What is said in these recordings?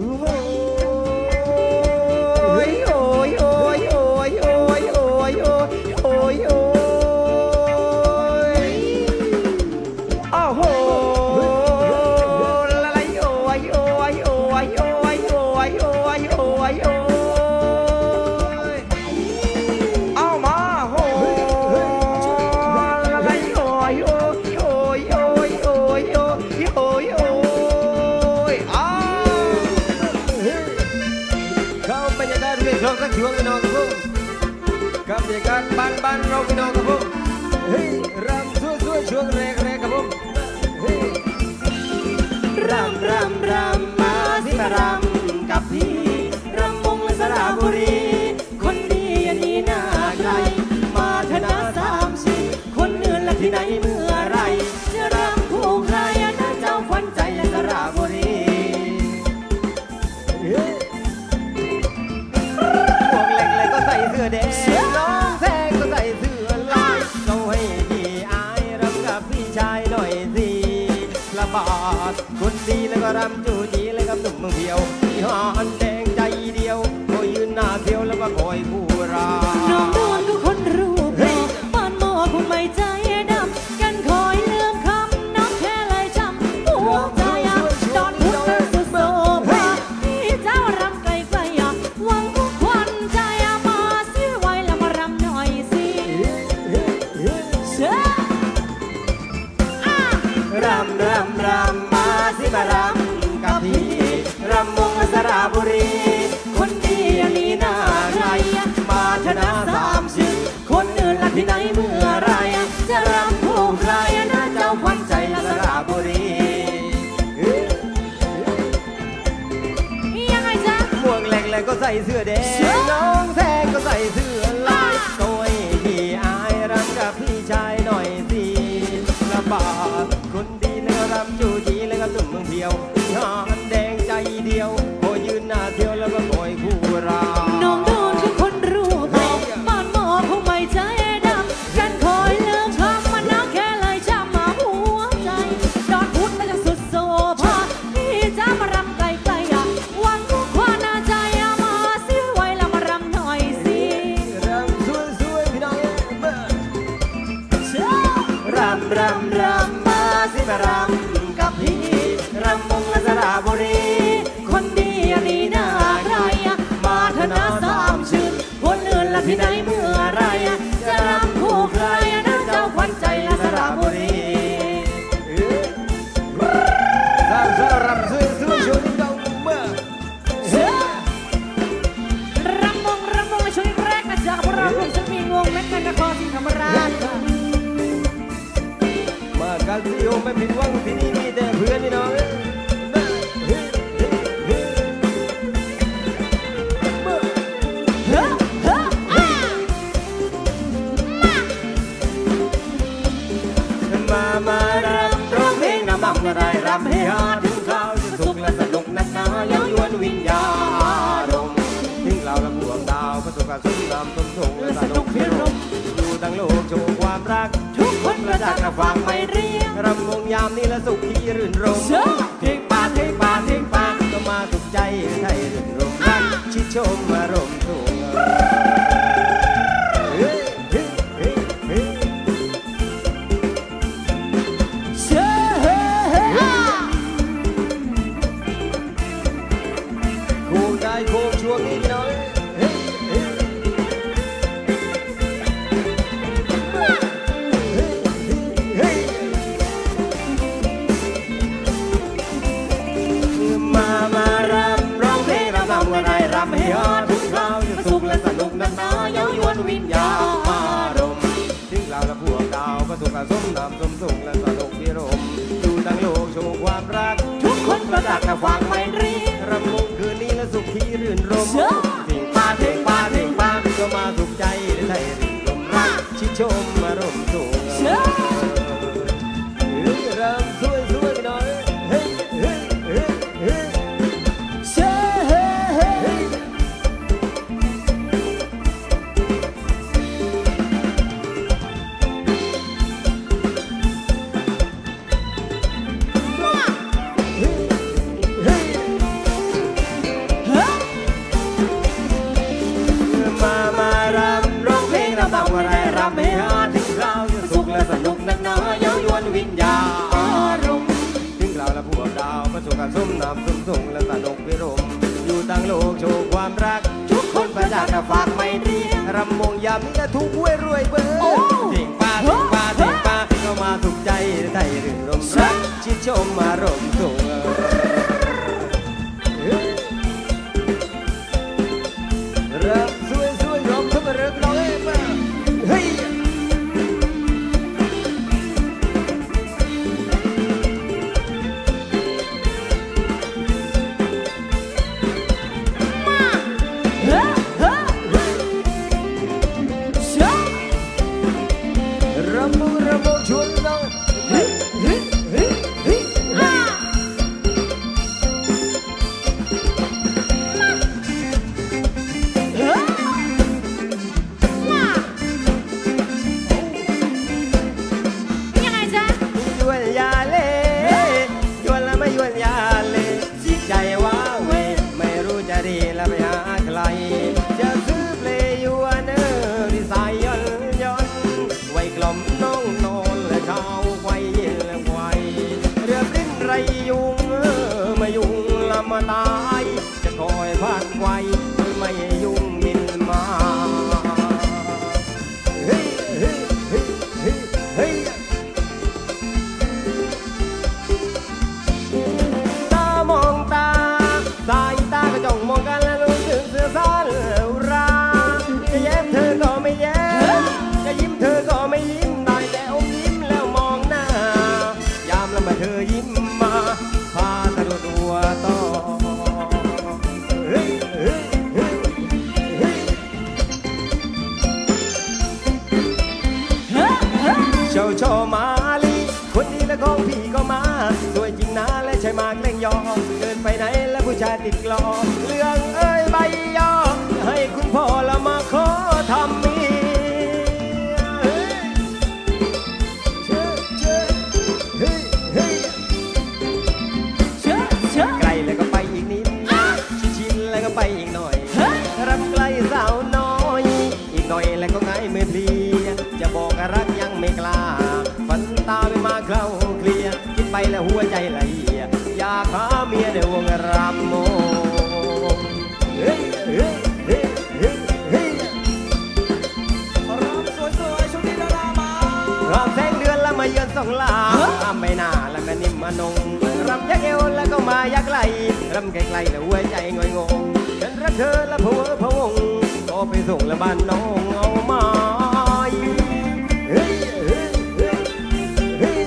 Ooh. ที่ไหนเมื่อไรจะรำคู่ใครนะเจ้าขวัญใจสระบุรีพวกเล็กเลยก็ใส่เสื้อแดงน้องแทงก็ใส่เสื้อลายเขาให้พี่อายรำกับพี่ชายหน่อยสิละบอดคนดีแล้วก็รำจูจีแล้วก็นุ่มเพียวพี่ฮอนาะฟังไม่เรียงรำวงยามนี้ละสุขีรื่นรมทิ้งปาทิ้งปาทิ้งปาก็มาสุขใจให้รื่นรมชิดชมอารมณ์ถูก ถ้าวางไม่รีรำวงคืนนี้และสุขีรื่นรมสิ่งปาเทงปาเทงปาก็มาสุขใจและไทยรื่รมรักชิชม ไรยุงไม่ยุงละมาตา ติดกลองเรื่องเอ้ยใบยอให้คุณพ่อละมาขอทำมีายากไกลรำไกลๆแล้วหัวใจงอยงงฉันรักเธอและผัวอพะวงก็ไปส่งละบ้านน้องเอามาเฮ้ยเฮ้ยเฮ้ยเฮ้ย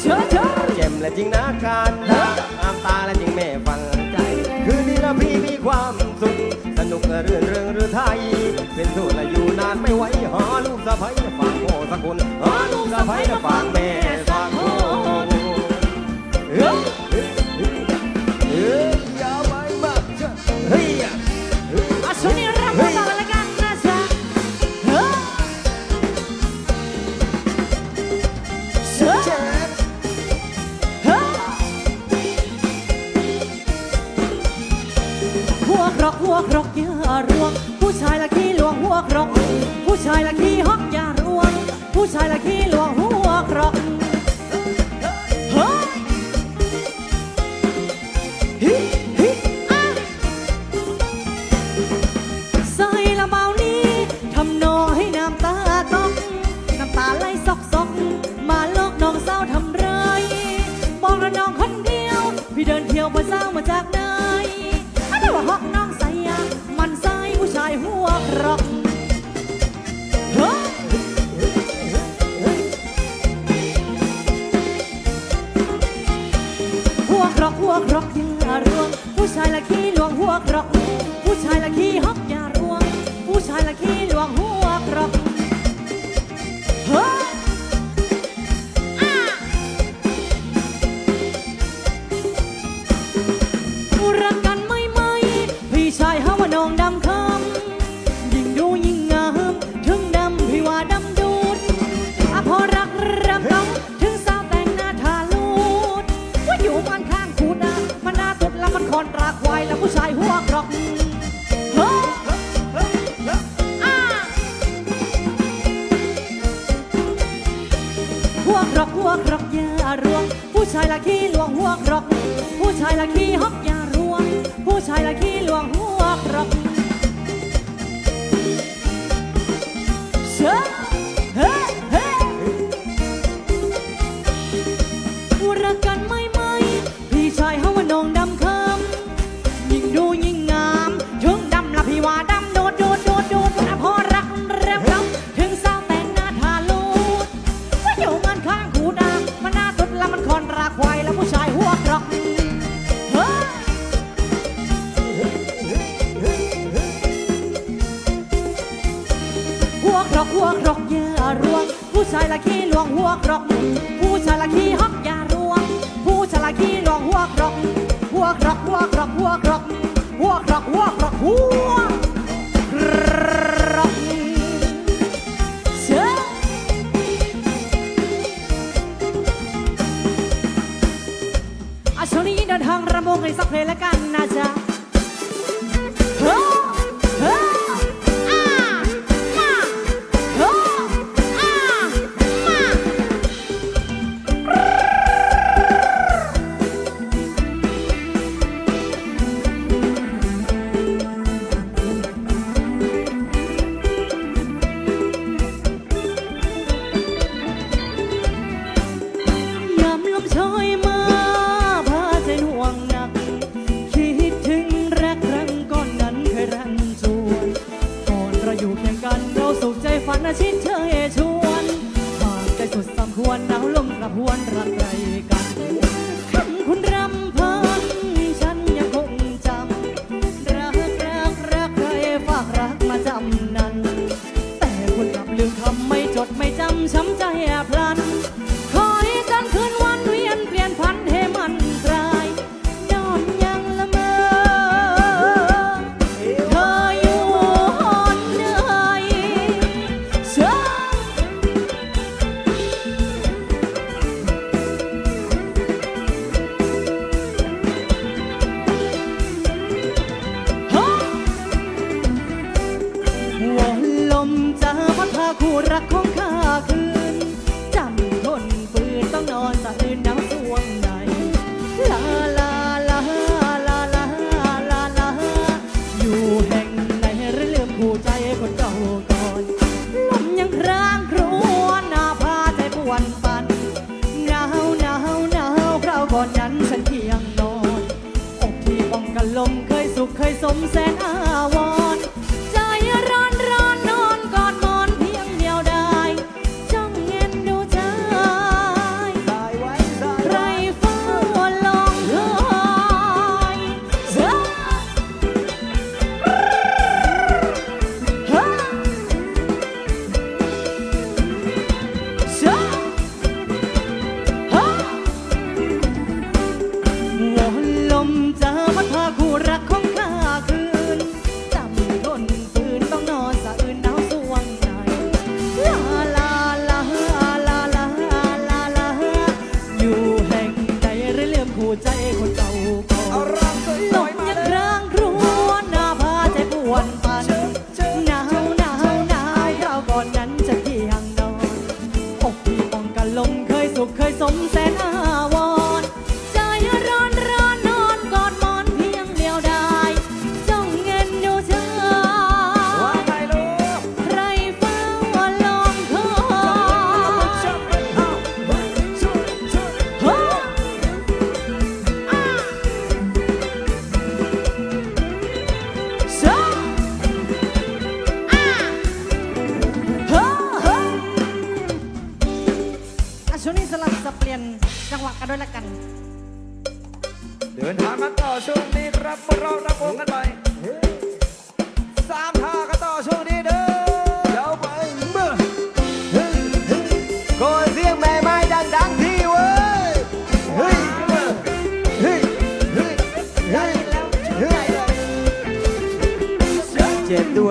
เชิญเชิญจริงนะการนะ บ่เศร้ามาจากไหนอะไรว่าหอกน้องใส่ยามันใส่ผู้ชายหัวรอกหัวกรอกหัวกรอกยังอารมณ์ผู้ชายละขี้ลวงหัวกรอก ผู้ชายละขี้หอง หัวกรอกยารวง ผู้ชายละขี้ลวงหัวกรอก ผู้ชายละขี้ฮอกยารวง ผู้ชายละขี้ลวงหัวกรอกเชิญายละขี้ลวงหัวกรอก ผู้ชายละขี้ฮอกยารวง ผู้ชายละขี้ลวงหัวกรอก หัวกรอกหัวกรอกหัวกรอกหัวกรอกหัวกรอกหัว แสนอา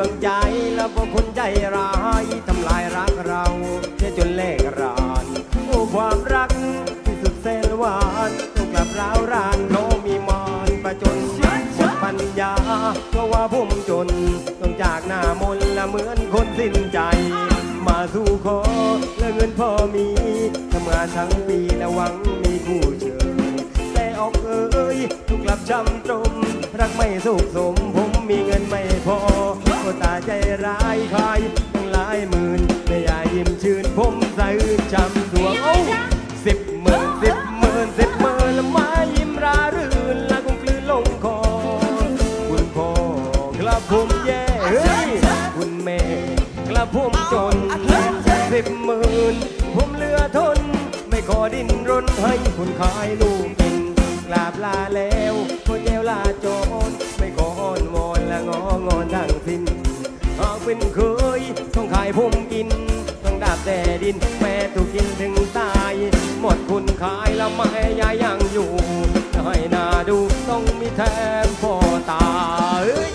งใจแล้วพวคนใจร้ายทำลายรักเราเชื่จนเลกรานโอ้ความรักที่สุดแสนหวานต้องกลับร้าวรานโนมีมอนประจนสิ้นหปัญญาเพราะว่าผมจนต้องจากหน้ามนละเหมือนคนสิ้นใจ มาสู่ขอและเงินพ่อมีทำงานทั้งปีและหวังมีคู่เชิญแต่ออกเอ้ยทุกกลับจำตรมรักไม่สุขสมผมมีเงินไม่พอ ตาใจร้ายคอยตั้งหลายหมื่นแม่ยายยิ้มชื่นผมใส่จำดวงโอ้สิบหมื่นสิบหมื่นสิบหมื่นละไม้ยิ้มรารื่นละคงคลื่นลงคอคุณพ่อกลับผมแย่เฮ้ยคุณแม่กลับผมจนสิบหมื่นผมเหลือทน ไม่ขอดินรนให้คุณขายลูกกินกลาบลาแล้วคนแย่ลาจนไม่ขออ้อนวอนและงองอนทั้งสิ้น หากเป็นเคยต้องขายพุ่มกิน ต้องดาบแต่ดินแม่ถูกกินถึงตาย หมดคุณขายแล้วไม่ยายยังอยู่ให้นาดูต้องมีแทนพ่อตาเอ้ย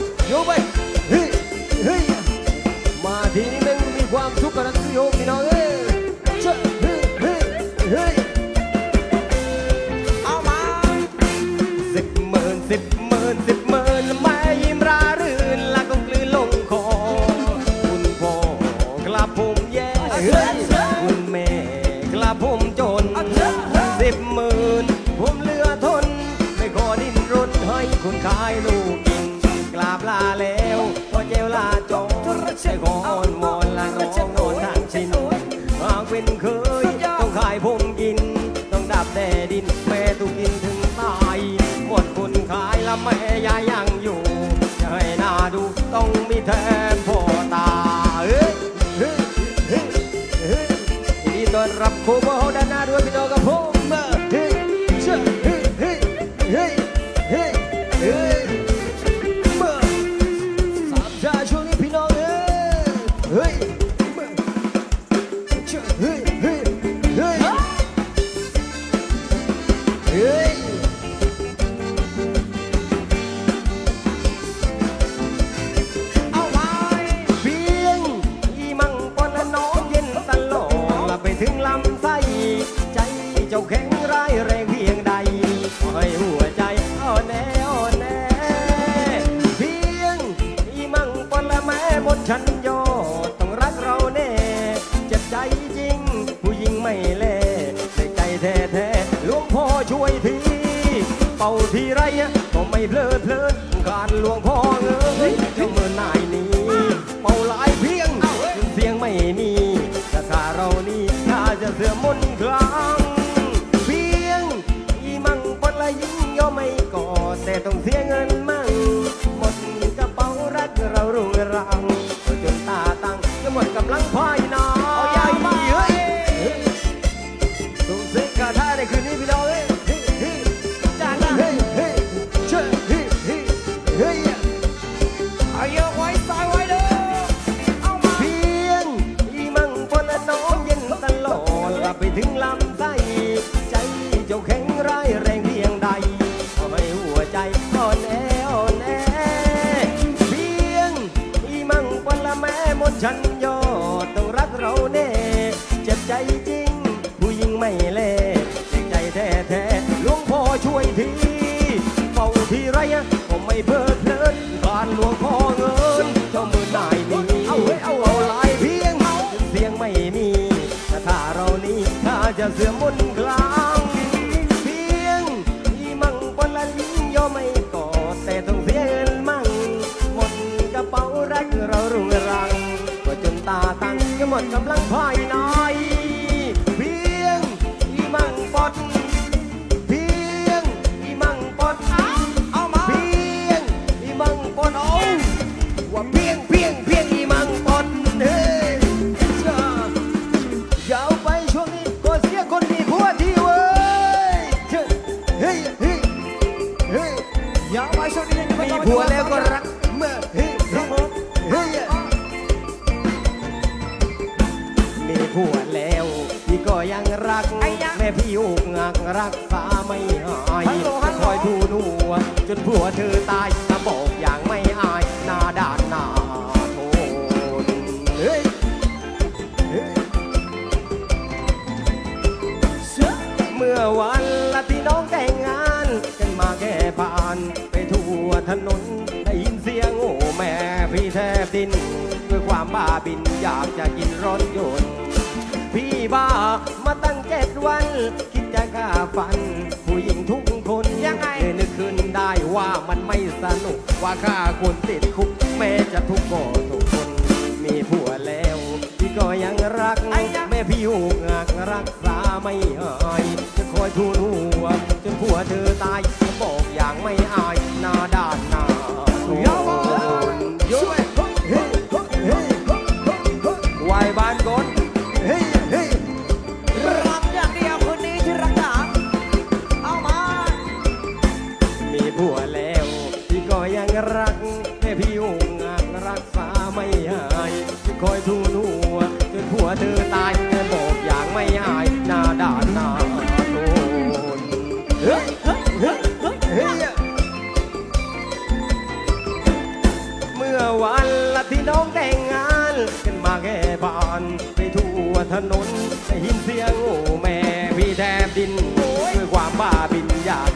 นพ่อตาเฮ้เฮ้เฮ้เฮ้ยินดีต้อนรับครูบอ เพลิดเพลินการหลวงพ ห้แรงเพียงใดให้หัวใจอ่อนแออ่นแเพียงอีมั่งปละแม่มนชันยอต้องรักเราแน่เจ็บใจจริง ผู้หญิงไม่เล่เจ็บใจแท้แท้หลวงพ่อช่วยทีเฝ้าที่ไรก็ไม่เพ้อ ดกำลังภายใน to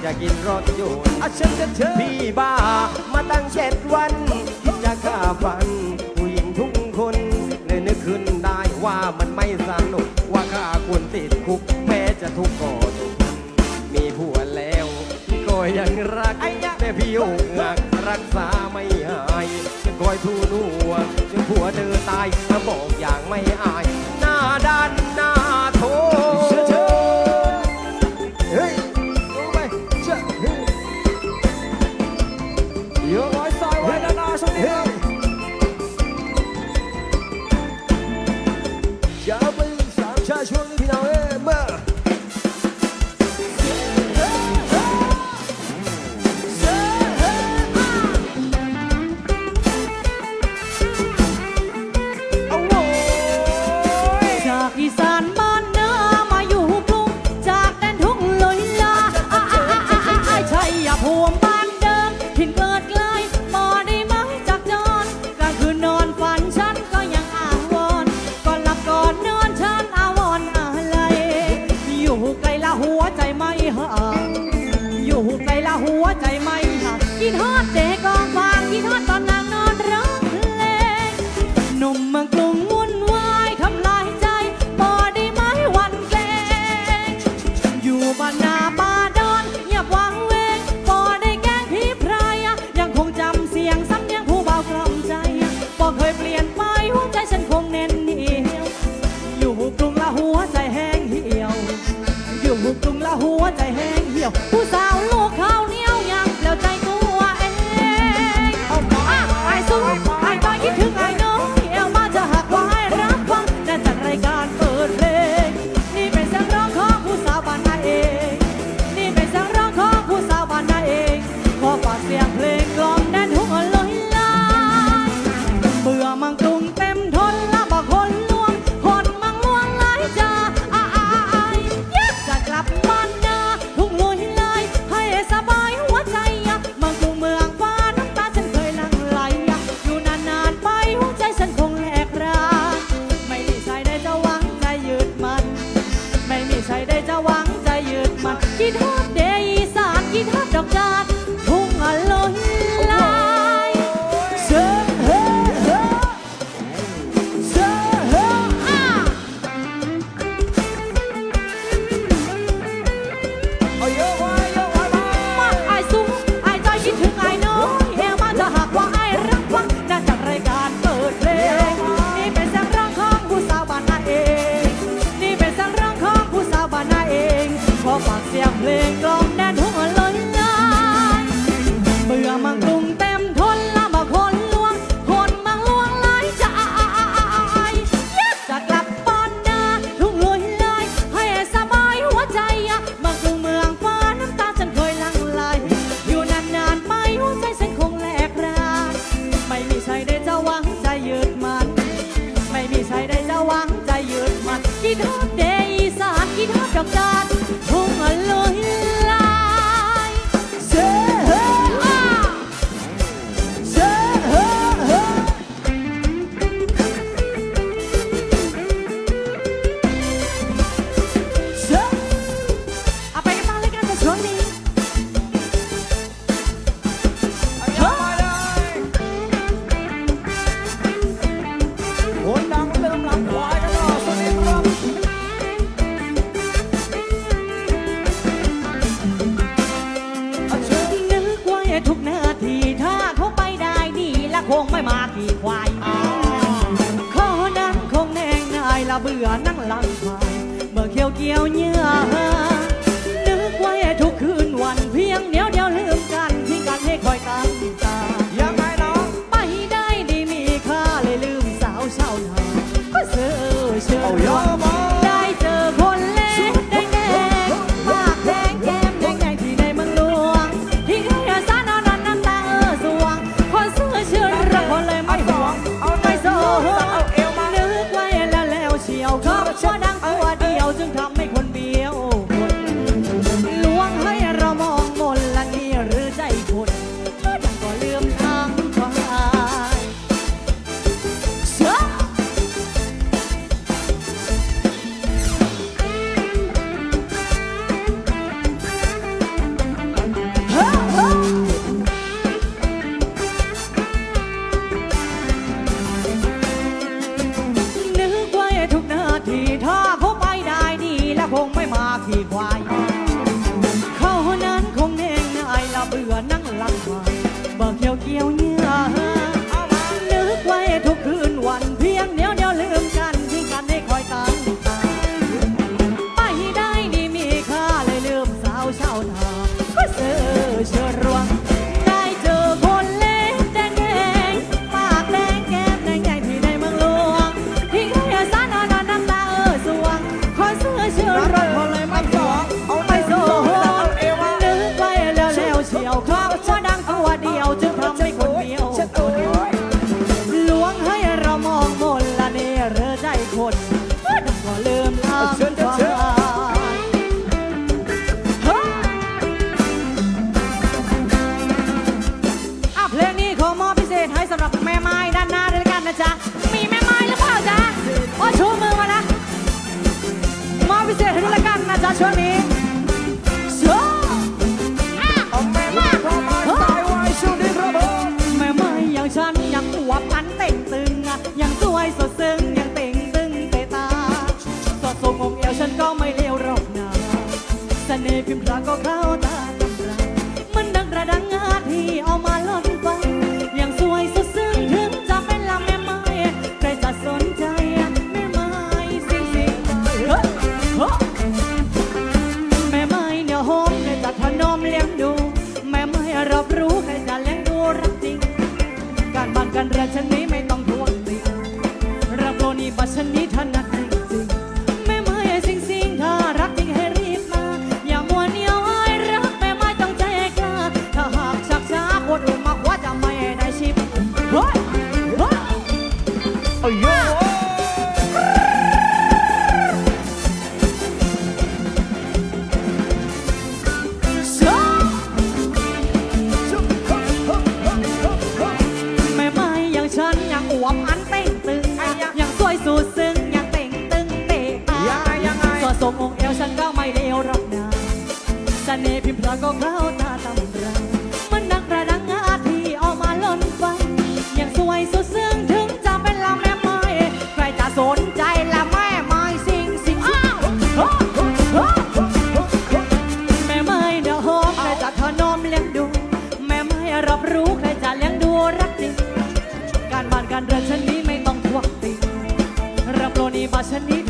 จะกินรถยนต์อาเชิญเชิญเชิญพี่บ้า มาตั้งเจ็ดวันคิดจะฆ่าฟัน ผู้หญิงทุกคนเลยนึกขึ้นได้ว่ามันไม่สนุกว่าข้าควรติดคุก แม้จะทุกข์ก็ทุกมีผัวแล้วก็ยังรักไอ้แต่พี่องหักรักษาไม่หายจะคอยทูนัวจนผัวเธอตายมาบอกอย่างไม่อาย เธอก็เชื่อดังตัวเดียวจึงทำให้คน ฉันนี้ถนั เอวฉันก็ไม่เลวรอกนะเสน่ห์พิมพ์พลอก็เข้าตาตำรามันนักระดังอาทีออกมาล้นฟังยังสวยสุดซึ้งถึงจะเป็นละแม่ไม้ใครจะสนใจละแม่ไม้สิงสิงอ้าวแม่ไม้เดี๋หอมใครจะถนอมเลี้ยงดู แม่ไม้รับรู้ใครจะเลี้ยงดูรักจริงการบ้านการเรือนฉันนี้ไม่ต้องทวงติงรับโลนีมาฉันนี้